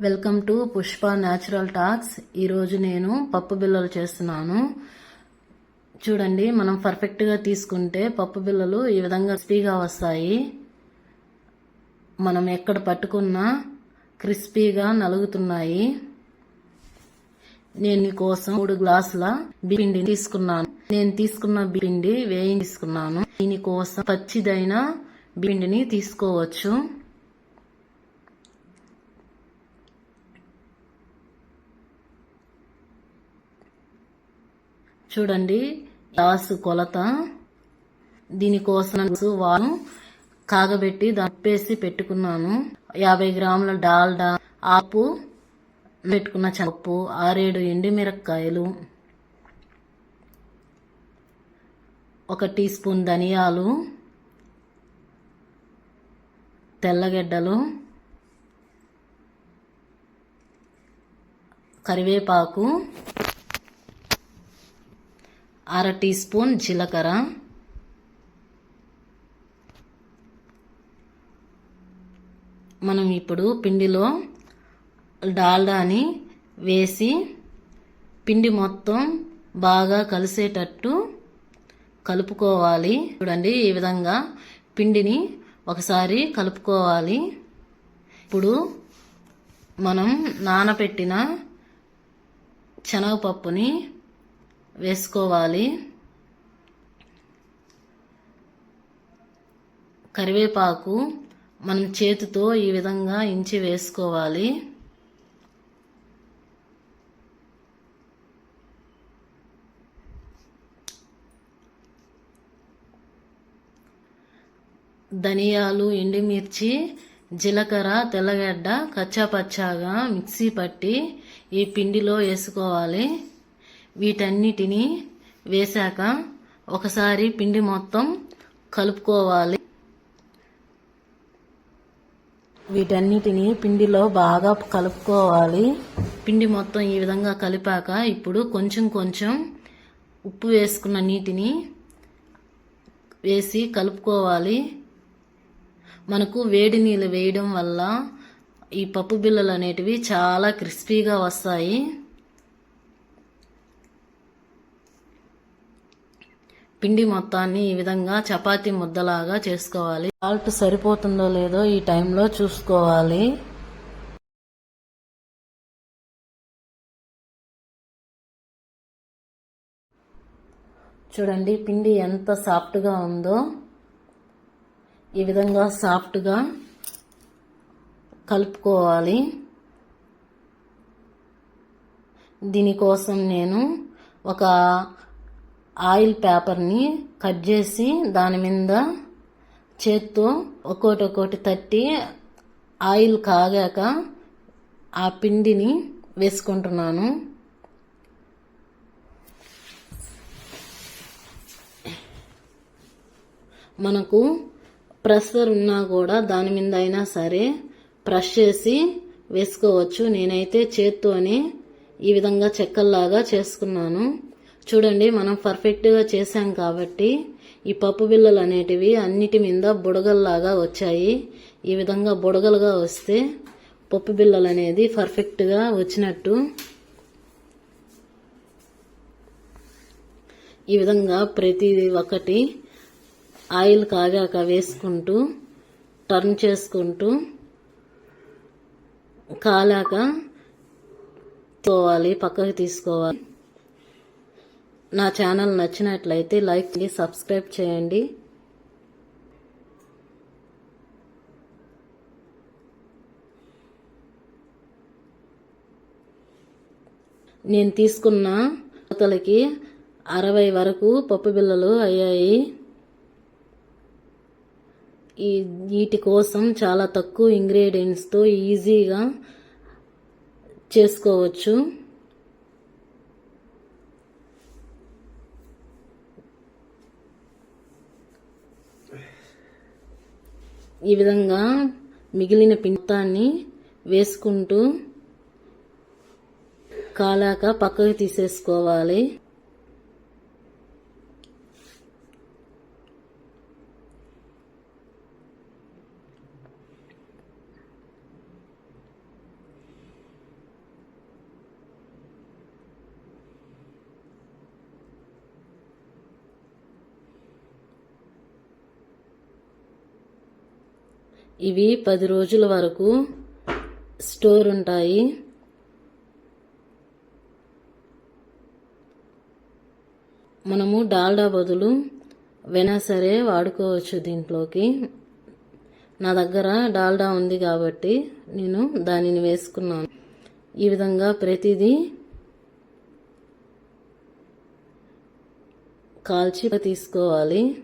Welcome to Pushpa Natural Talks. ఈరోజు నేను పప్పు బిళ్ళలు చేస్తున్నాను. చూడండి మనం పర్ఫెక్ట్గా తీసుకుంటే పప్పు బిల్లలు ఈ విధంగా క్రిస్పీగా వస్తాయి. మనం ఎక్కడ పట్టుకున్నా క్రిస్పీగా నలుగుతున్నాయి. నేను నీకోసం మూడు గ్లాసుల పిండి తీసుకున్నాను. నేను తీసుకున్న పిండి వేయించుకున్నాను. దీనికోసం పచ్చిదైన పిండిని తీసుకోవచ్చు. చూడండి గ్లాసు కొలత. దీనికోసం వాను కాగబెట్టి దప్పేసి పెట్టుకున్నాను. యాభై గ్రాముల డాల్డా ఆపు పెట్టుకున్న చప్పు ఆరేడు ఎండుమిరపకాయలు ఒక టీ స్పూన్ ధనియాలు తెల్లగడ్డలు కరివేపాకు అర టీ స్పూన్ జీలకర్ర. మనం ఇప్పుడు పిండిలో డాల్డాని వేసి పిండి మొత్తం బాగా కలిసేటట్టు కలుపుకోవాలి. చూడండి ఈ విధంగా పిండిని ఒకసారి కలుపుకోవాలి. ఇప్పుడు మనం నానబెట్టిన శనగపప్పుని వేసుకోవాలి. కరివేపాకు మనం చేతితో ఈ విధంగా ఇంచి వేసుకోవాలి. ధనియాలు ఎండుమిర్చి జీలకర్ర తెల్లగడ్డ కచ్చాపచ్చాగా మిక్సీ పట్టి ఈ పిండిలో వేసుకోవాలి. వీటన్నిటిని వేశాక ఒకసారి పిండి మొత్తం కలుపుకోవాలి. వీటన్నిటిని పిండిలో బాగా కలుపుకోవాలి. పిండి మొత్తం ఈ విధంగా కలిపాక ఇప్పుడు కొంచెం కొంచెం ఉప్పు వేసుకున్న నీటిని వేసి కలుపుకోవాలి. మనకు వేడి నీళ్ళు వేయడం వల్ల ఈ పప్పు బిళ్ళలు అనేటివి చాలా క్రిస్పీగా వస్తాయి. పిండి మొత్తాన్ని ఈ విధంగా చపాతీ ముద్దలాగా చేసుకోవాలి. సాల్ట్ సరిపోతుందో లేదో ఈ టైంలో చూసుకోవాలి. చూడండి పిండి ఎంత సాఫ్ట్గా ఉందో. ఈ విధంగా సాఫ్ట్గా కలుపుకోవాలి. దీనికోసం నేను ఒక ఆయిల్ పేపర్ని కట్ చేసి దాని మీద చేత్తో ఒక్కోటి ఒక్కోటి తట్టి ఆయిల్ కాగాక ఆ పిండిని వేసుకుంటున్నాను. మనకు ప్రెషర్ ఉన్నా కూడా దాని మీద అయినా సరే ప్రెష్ చేసి వేసుకోవచ్చు. నేనైతే చేత్తోనే ఈ విధంగా చెక్కల్లాగా చేసుకున్నాను. చూడండి మనం పర్ఫెక్ట్గా చేసాం కాబట్టి ఈ పప్పు బిళ్ళలు అనేటివి అన్నిటి మీద బుడగల్లాగా వచ్చాయి. ఈ విధంగా బుడగలుగా వస్తే పప్పు బిళ్ళలు అనేది పర్ఫెక్ట్గా వచ్చినట్టు. ఈ విధంగా ప్రతి ఒక్కటి ఆయిల్ కాగాక వేసుకుంటూ టర్న్ చేసుకుంటూ కాలాక తీసుకోవాలి పక్కకు తీసుకోవాలి. నా ఛానల్ నచ్చినట్లయితే లైక్ చేసి సబ్స్క్రైబ్ చేయండి. నేను తీసుకున్న కోతలకి అరవై వరకు పప్పు బిళ్ళలు అయ్యాయి. ఈ వీటి కోసం చాలా తక్కువ ఇంగ్రీడియంట్స్తో ఈజీగా చేసుకోవచ్చు. ఈ విధంగా మిగిలిన పింతాన్ని వేసుకుంటూ కాలాక పక్కకు తీసేసుకోవాలి. ఇవి పది రోజుల వరకు స్టోర్ ఉంటాయి. మనము డాల్డా బదులు వెనా సరే వాడుకోవచ్చు దీంట్లోకి. నా దగ్గర డాల్డా ఉంది కాబట్టి నేను దానిని వేసుకున్నాను. ఈ విధంగా ప్రతిదీ కాల్చి తీసుకోవాలి.